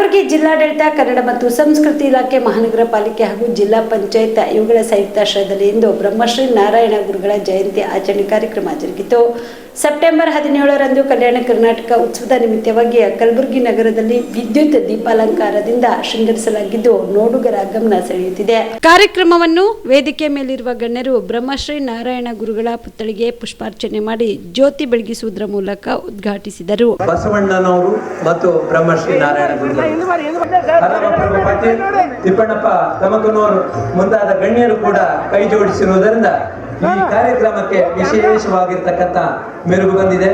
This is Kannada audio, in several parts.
ಕಲಬುರಗಿ ಜಿಲ್ಲಾಡಳಿತ, ಕನ್ನಡ ಮತ್ತು ಸಂಸ್ಕೃತಿ ಇಲಾಖೆ, ಮಹಾನಗರ ಪಾಲಿಕೆ ಹಾಗೂ ಜಿಲ್ಲಾ ಪಂಚಾಯತ್ ಇವುಗಳ ಸಂಯುಕ್ತಾಶ್ರಯದಲ್ಲಿ ಇಂದು ಬ್ರಹ್ಮಶ್ರೀ ನಾರಾಯಣ ಗುರುಗಳ ಜಯಂತಿ ಆಚರಣೆ ಕಾರ್ಯಕ್ರಮ ಜರುಗಿತು. ಸೆಪ್ಟೆಂಬರ್ ಹದಿನೇಳರಂದು ಕಲ್ಯಾಣ ಕರ್ನಾಟಕ ಉತ್ಸವದ ನಿಮಿತ್ತವಾಗಿ ಕಲಬುರಗಿ ನಗರದಲ್ಲಿ ವಿದ್ಯುತ್ ದೀಪಾಲಂಕಾರದಿಂದ ಶೃಂಗರಿಸಲಾಗಿದ್ದು ನೋಡುಗರ ಗಮನ ಸೆಳೆಯುತ್ತಿದೆ. ಕಾರ್ಯಕ್ರಮವನ್ನು ವೇದಿಕೆ ಮೇಲಿರುವ ಗಣ್ಯರು ಬ್ರಹ್ಮಶ್ರೀ ನಾರಾಯಣ ಗುರುಗಳ ಪುತ್ಥಳಿಗೆ ಪುಷ್ಪಾರ್ಚನೆ ಮಾಡಿ ಜ್ಯೋತಿ ಬೆಳಗಿಸುವುದರ ಮೂಲಕ ಉದ್ಘಾಟಿಸಿದರು. ಬಸವಣ್ಣನವರು ಮತ್ತು ಬ್ರಹ್ಮಶ್ರೀ ನಾರಾಯಣ ತಿಪ್ಪಣ್ಣಪ್ಪ ಮುಂತಾದ ಗಣ್ಯರು ಕೂಡ ಕೈ ಜೋಡಿಸಿರುವುದರಿಂದ ಈ ಕಾರ್ಯಕ್ರಮಕ್ಕೆ ವಿಶೇಷವಾಗಿರ್ತಕ್ಕಂಥ ಮೆರುಗು ಬಂದಿದೆ.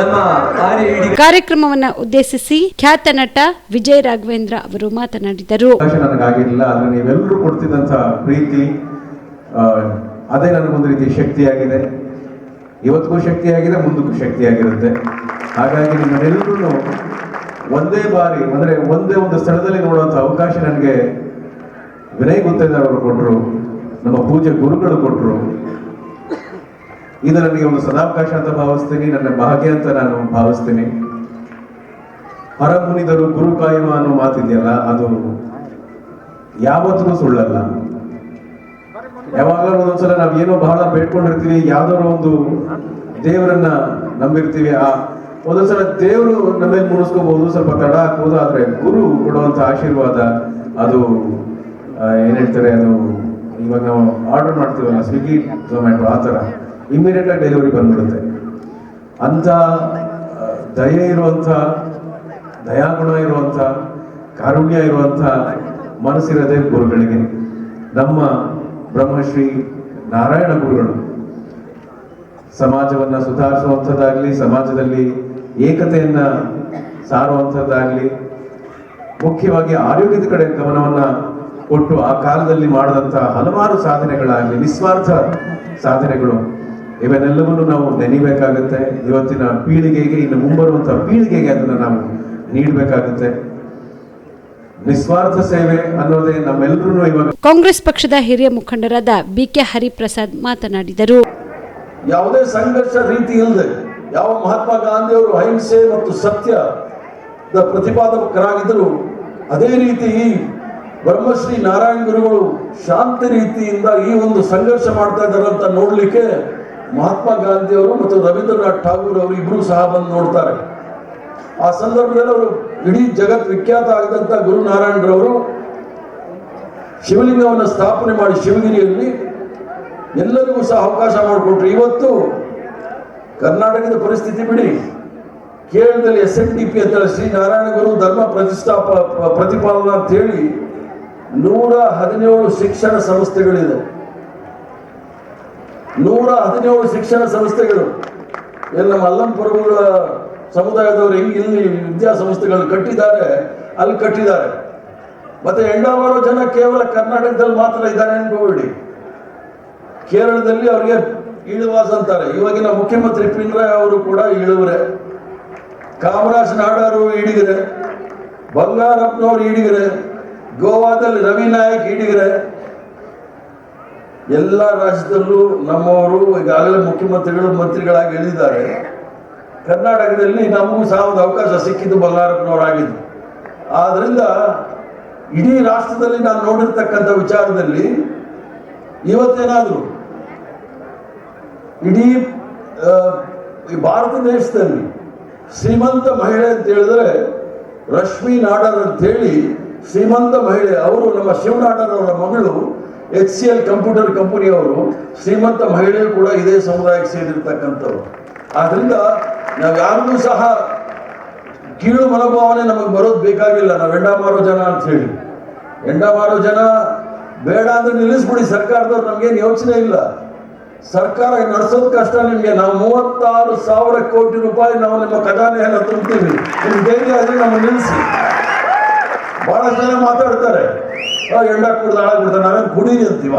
ನಮ್ಮ ಕಾರ್ಯಕ್ರಮವನ್ನ ಕಾರ್ಯಕ್ರಮವನ್ನು ಉದ್ದೇಶಿಸಿ ಖ್ಯಾತ ನಟ ವಿಜಯ್ ರಾಘವೇಂದ್ರ ಅವರು ಮಾತನಾಡಿದರು. ಅವಕಾಶ ನನಗಾಗಿರಲಿಲ್ಲ ಆದರೆ ನೀವೆಲ್ಲರೂ ಕೊಡ್ತಿದ್ದಂಥ ಪ್ರೀತಿ ಅದೇ ನನಗೊಂದು ರೀತಿ ಶಕ್ತಿಯಾಗಿದೆ. ಇವತ್ತಿಗೂ ಶಕ್ತಿಯಾಗಿದೆ ಮುಂದಕ್ಕೂ ಶಕ್ತಿಯಾಗಿರುತ್ತೆ. ಹಾಗಾಗಿ ನಿಮ್ಮನ್ನೆಲ್ಲರೂ ಒಂದೇ ಬಾರಿ ಅಂದರೆ ಒಂದೇ ಒಂದು ಸ್ಥಳದಲ್ಲಿ ನೋಡುವಂಥ ಅವಕಾಶ ನನಗೆ ವಿನಯ್ ಗುತ್ತೇದಾರ್ ಅವರು ಕೊಟ್ಟರು. ನಮ್ಮ ಪೂಜೆ ಗುರುಗಳು ಕೊಟ್ಟರು ಇದು ನನಗೆ ಒಂದು ಸದಾವಕಾಶ ಅಂತ ಭಾವಿಸ್ತೀನಿ, ನನ್ನ ಭಾಗ್ಯ ಅಂತ ನಾನು ಭಾವಿಸ್ತೀನಿ. ಹೊರಮುನಿದರು ಗುರು ಕಾಯುವ ಅನ್ನೋ ಮಾತಿದೆಯಲ್ಲ ಅದು ಯಾವತ್ತೂ ಸುಳ್ಳಲ್ಲ. ಯಾವಾಗಲೂ ಒಂದೊಂದ್ಸಲ ನಾವು ಏನೋ ಬಹಳ ಬೇಡ್ಕೊಂಡಿರ್ತೀವಿ, ಯಾವ್ದಾದ್ರು ಒಂದು ದೇವರನ್ನ ನಂಬಿರ್ತೀವಿ, ಆ ಒಂದೊಂದ್ಸಲ ದೇವರು ನಮ್ಮೇಲೆ ಮುನಿಸ್ಕೋಬಹುದು, ಸ್ವಲ್ಪ ತಡ ಹಾಕ್ಬೋದು, ಆದ್ರೆ ಗುರು ಕೊಡುವಂತ ಆಶೀರ್ವಾದ, ಅದು ಏನ್ ಹೇಳ್ತಾರೆ, ಅದು ಇವಾಗ ನಾವು ಆರ್ಡರ್ ಮಾಡ್ತೀವಲ್ಲ ಸ್ವಿಗ್ಗಿ ಝೊಮ್ಯಾಟೊ ಆ ಥರ ಇಮ್ಮಿಡಿಯೇಟ್ ಆಗಿ ಡೆಲಿವರಿ ಬಂದ್ಬಿಡುತ್ತೆ. ಅಂಥ ದಯೆ ಇರುವಂಥ, ದಯಾಗುಣ ಇರುವಂಥ, ಕಾರುಣ್ಯ ಇರುವಂಥ ಮನಸ್ಸಿರದೆ ಗುರುಗಳಿಗೆ, ನಮ್ಮ ಬ್ರಹ್ಮಶ್ರೀ ನಾರಾಯಣ ಗುರುಗಳು, ಸಮಾಜವನ್ನು ಸುಧಾರಿಸುವಂಥದ್ದಾಗಲಿ, ಸಮಾಜದಲ್ಲಿ ಏಕತೆಯನ್ನು ಸಾರುವಂಥದ್ದಾಗಲಿ, ಮುಖ್ಯವಾಗಿ ಆರೋಗ್ಯದ ಕಡೆ ಗಮನವನ್ನ ಕೊಟ್ಟು ಆ ಕಾಲದಲ್ಲಿ ಮಾಡಿದಂಥ ಹಲವಾರು ಸಾಧನೆಗಳಾಗಲಿ ನಿಸ್ವಾರ್ಥ ಸಾಧನೆಗಳು ಇವನ್ನೆಲ್ಲವನ್ನು ನಾವು ನೆನಿಬೇಕಾಗುತ್ತೆ. ಇವತ್ತಿನ ಪೀಳಿಗೆಗೆ ಇನ್ನು ಮುಂಬರುವಂತಹ ಪೀಳಿಗೆಗೆ ಅದನ್ನು ನಾವು ನೀಡಬೇಕಾಗುತ್ತೆ. ನಿಸ್ವಾರ್ಥ ಸೇವೆ ಅನ್ನೋದೇ ನಮ್ಮೆಲ್ಲರೂ ಇವಾಗ ಕಾಂಗ್ರೆಸ್ ಪಕ್ಷದ ಹಿರಿಯ ಮುಖಂಡರಾದ ಬಿ ಕೆ ಹರಿಪ್ರಸಾದ್ ಮಾತನಾಡಿದರು. ಯಾವುದೇ ಸಂಘರ್ಷ ರೀತಿ ಇಲ್ಲದೆ ಯಾವ ಮಹಾತ್ಮ ಗಾಂಧಿಯವರು ಅಹಿಂಸೆ ಮತ್ತು ಸತ್ಯದ ಪ್ರತಿಪಾದಕರಾಗಿದ್ದರು ಅದೇ ರೀತಿ ಈ ಬ್ರಹ್ಮಶ್ರೀ ನಾರಾಯಣ ಗುರುಗಳು ಶಾಂತಿ ರೀತಿಯಿಂದ ಈ ಒಂದು ಸಂಘರ್ಷ ಮಾಡ್ತಾ ಇದ್ದಾರಂತ ನೋಡ್ಲಿಕ್ಕೆ ಮಹಾತ್ಮ ಗಾಂಧಿಯವರು ಮತ್ತು ರವೀಂದ್ರನಾಥ್ ಠಾಗೂರ್ ಅವರು ಇಬ್ರು ಸಹ ಬಂದು ನೋಡ್ತಾರೆ. ಆ ಸಂದರ್ಭದಲ್ಲಿ ಅವರು ಇಡೀ ಜಗತ್ ವಿಖ್ಯಾತ ಆಗದಂಥ ಗುರು ನಾರಾಯಣರವರು ಶಿವಲಿಂಗವನ್ನು ಸ್ಥಾಪನೆ ಮಾಡಿ ಶಿವಗಿರಿಯಲ್ಲಿ ಎಲ್ಲರಿಗೂ ಸಹ ಅವಕಾಶ ಮಾಡಿಕೊಟ್ರು. ಇವತ್ತು ಕರ್ನಾಟಕದ ಪರಿಸ್ಥಿತಿ ಬಿಡಿ. ಕೇರಳದಲ್ಲಿ ಎಸ್ ಎನ್ ಡಿ ಪಿ ಅಂತ ಶ್ರೀ ನಾರಾಯಣ ಗುರು ಧರ್ಮ ಪ್ರತಿಷ್ಠಾಪ ಪ್ರತಿಪಾಲನಾ ಅಂತ ಹೇಳಿ ನೂರ ಹದಿನೇಳು ಶಿಕ್ಷಣ ಸಂಸ್ಥೆಗಳಿದೆ. ನೂರ ಹದಿನೇಳು ಶಿಕ್ಷಣ ಸಂಸ್ಥೆಗಳು. ಎಲ್ಲ ಅಲ್ಲಂ ಸಮುದಾಯದವರು ಹೆಂಗೆ ಇಲ್ಲಿ ವಿದ್ಯಾಸಂಸ್ಥೆಗಳನ್ನು ಕಟ್ಟಿದ್ದಾರೆ? ಅಲ್ಲಿ ಕಟ್ಟಿದ್ದಾರೆ. ಮತ್ತೆ ಎಂಡಾವರೋ ಜನ ಕೇವಲ ಕರ್ನಾಟಕದಲ್ಲಿ ಮಾತ್ರ ಇದ್ದಾರೆ ಅನ್ಕೋಬೇಡಿ ಕೇರಳದಲ್ಲಿ ಅವರಿಗೆ ಇಳುವಾಸ ಅಂತಾರೆ. ಇವಾಗಿನ ಮುಖ್ಯಮಂತ್ರಿ ಪಿಣರಾಯ್ ಅವರು ಕೂಡ ಈಳುವರೆ ಕಾಮರಾಜ್ ನಾಡಾರು ಈಡಿಗರೆ. ಬಂಗಾರಪ್ಪನವರು ಈಡಿಗರೆ. ಗೋವಾದಲ್ಲಿ ರವಿ ನಾಯಕ್ ಈಡಿಗರೆ ಎಲ್ಲ ರಾಜ್ಯದಲ್ಲೂ ನಮ್ಮವರು ಈಗಾಗಲೇ ಮುಖ್ಯಮಂತ್ರಿಗಳು, ಮಂತ್ರಿಗಳಾಗಿ ಹೇಳಿದ್ದಾರೆ ಕರ್ನಾಟಕದಲ್ಲಿ ನಮಗೂ ಸಹ ಒಂದು ಅವಕಾಶ ಸಿಕ್ಕಿದ್ದು ಬಂಗಾರಪ್ಪನವರಾಗಿದ್ದು ಆದ್ರಿಂದ ಇಡೀ ರಾಷ್ಟ್ರದಲ್ಲಿ ನಾನು ನೋಡಿರ್ತಕ್ಕಂಥ ವಿಚಾರದಲ್ಲಿ ಇವತ್ತೇನಾದರೂ ಇಡೀ ಭಾರತ ದೇಶದಲ್ಲಿ ಶ್ರೀಮಂತ ಮಹಿಳೆ ಅಂತ ಹೇಳಿದ್ರೆ ರಶ್ಮಿ ನಾಡರ್ ಅಂತ ಹೇಳಿ ಶ್ರೀಮಂತ ಮಹಿಳೆ, ಅವರು ನಮ್ಮ ಶಿವನಾಟರವರ ಮಗಳು ಎಚ್ ಸಿ ಎಲ್ ಕಂಪ್ಯೂಟರ್ ಕಂಪನಿಯವರು ಶ್ರೀಮಂತ ಮಹಿಳೆಯು ಕೂಡ ಇದೇ ಸಮುದಾಯಕ್ಕೆ ಸೇರಿರ್ತಕ್ಕಂಥವ್ರು. ಆದ್ರಿಂದ ನಾವು ಯಾರಿಗೂ ಸಹ ಕೀಳು ಮನೋಭಾವನೆ ನಮಗೆ ಬರೋದು ಬೇಕಾಗಿಲ್ಲ. ನಾವು ಎಂಡ ಮಾರೋ ಜನ ಅಂತ ಹೇಳಿ. ಎಂಡ ಮಾರೋ ಜನ ಬೇಡ ಅಂದ್ರೆ ನಿಲ್ಲಿಸ್ಬಿಡಿ ಸರ್ಕಾರದವ್ರು ನಮ್ಗೇನು ಯೋಚನೆ ಇಲ್ಲ. ಸರ್ಕಾರ ನಡೆಸೋದು ಕಷ್ಟ ನಿಮ್ಗೆ. ನಾವು ಮೂವತ್ತಾರು ಸಾವಿರ ಕೋಟಿ ರೂಪಾಯಿ ನಾವು ನಿಮ್ಮ ಖಜಾನೆಯನ್ನು ತುಂಬ್ತೀವಿ ನಿಮ್ಗೆ ಧೈರ್ಯ ಆದರೆ ನಿಲ್ಲಿಸಿ ಬಹಳಷ್ಟು ಜನ ಮಾತಾಡ್ತಾರೆ. ಎಂಡ ಕುಡ್ದು ಹಾಳಾಗ್ಬಿಡ್ತಾರೆ ನಾವೇನು ಕುಡೀರಿ ಅಂತೀವ?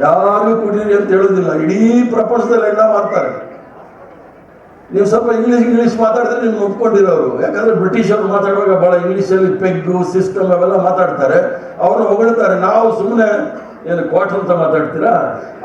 ಯಾರು ಕುಡೀರಿ ಅಂತ ಹೇಳೋದಿಲ್ಲ. ಇಡೀ ಪ್ರಪಂಚದಲ್ಲಿ ಎಂಡ ಮಾಡ್ತಾರೆ? ನೀವು ಸ್ವಲ್ಪ ಇಂಗ್ಲಿಷ್ ಇಂಗ್ಲಿಷ್ ಮಾತಾಡಿದ್ರೆ ನೀವು ಒಪ್ಕೊಂಡಿರೋರು. ಯಾಕಂದ್ರೆ ಬ್ರಿಟಿಷರು ಮಾತಾಡುವಾಗ ಬಹಳ ಇಂಗ್ಲೀಷಲ್ಲಿ ಪೆಗ್ಗು, ಸಿಸ್ಟಮ್ ಅವೆಲ್ಲ ಮಾತಾಡ್ತಾರೆ. ಅವ್ರನ್ನ ಹೊಗಳ್ತಾರೆ. ನಾವು ಸುಮ್ಮನೆ ಏನು ಕೋಟ್ ಅಂತ ಮಾತಾಡ್ತೀರಾ?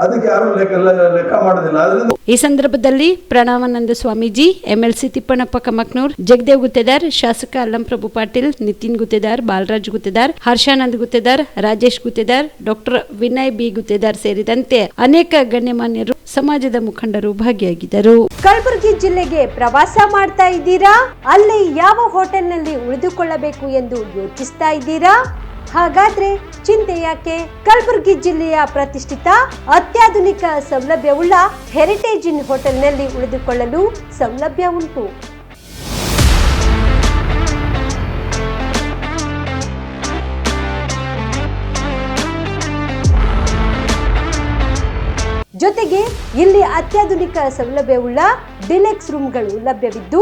ಅದಕ್ಕೆ ಯಾರು ಲೆಕ್ಕ ಲೆಕ್ಕ ಮಾಡೋದಿಲ್ಲ. ಅದರಿಂದ ಈ ಸಂದರ್ಭದಲ್ಲಿ ಪ್ರಣಾಮಾನಂದ ಸ್ವಾಮೀಜಿ ಎಂಎಲ್ಸಿ ತಿಪ್ಪಣ್ಣಪ್ಪ ಕಮಕ್ನೂರ್ ಜಗದೇವ್ ಗುತ್ತೇದಾರ್ ಶಾಸಕ ಅಲ್ಲಂಪ್ರಭು ಪಾಟೀಲ್ ನಿತಿನ್ ಗುತ್ತೇದಾರ್ ಬಾಲರಾಜ್ ಗುತ್ತೇದಾರ್ ಹರ್ಷಾನಂದ್ ಗುತ್ತೇದಾರ್ ರಾಜೇಶ್ ಗುತ್ತೇದಾರ್ ಡಾಕ್ಟರ್ ವಿನಯ್ ಬಿ ಗುತ್ತೇದಾರ್ ಸೇರಿದಂತೆ ಅನೇಕ ಗಣ್ಯಮಾನ್ಯರು ಸಮಾಜದ ಮುಖಂಡರು ಭಾಗಿಯಾಗಿದ್ದರು. ಕಲಬುರಗಿ ಜಿಲ್ಲೆಗೆ ಪ್ರವಾಸ ಮಾಡ್ತಾ ಇದ್ದೀರಾ? ಅಲ್ಲಿ ಯಾವ ಹೋಟೆಲ್ನಲ್ಲಿ ಉಳಿದುಕೊಳ್ಳಬೇಕು ಎಂದು ಯೋಚಿಸ್ತಾ ಇದ್ದೀರಾ? ಹಾಗಾದ್ರೆ ಚಿಂತೆ ಯಾಕೆ? ಕಲಬುರಗಿ ಜಿಲ್ಲೆಯ ಪ್ರತಿಷ್ಠಿತ ಅತ್ಯಾಧುನಿಕ ಸೌಲಭ್ಯವುಳ್ಳ ಹೆರಿಟೇಜ್ ಇನ್ ಹೋಟೆಲ್ನಲ್ಲಿ ಉಳಿದುಕೊಳ್ಳಲು ಸೌಲಭ್ಯ ಉಂಟು. ಜೊತೆಗೆ ಇಲ್ಲಿ ಅತ್ಯಾಧುನಿಕ ಸೌಲಭ್ಯವುಳ್ಳ ಡಿಲೆಕ್ಸ್ ರೂಮ್ಗಳು ಲಭ್ಯವಿದ್ದು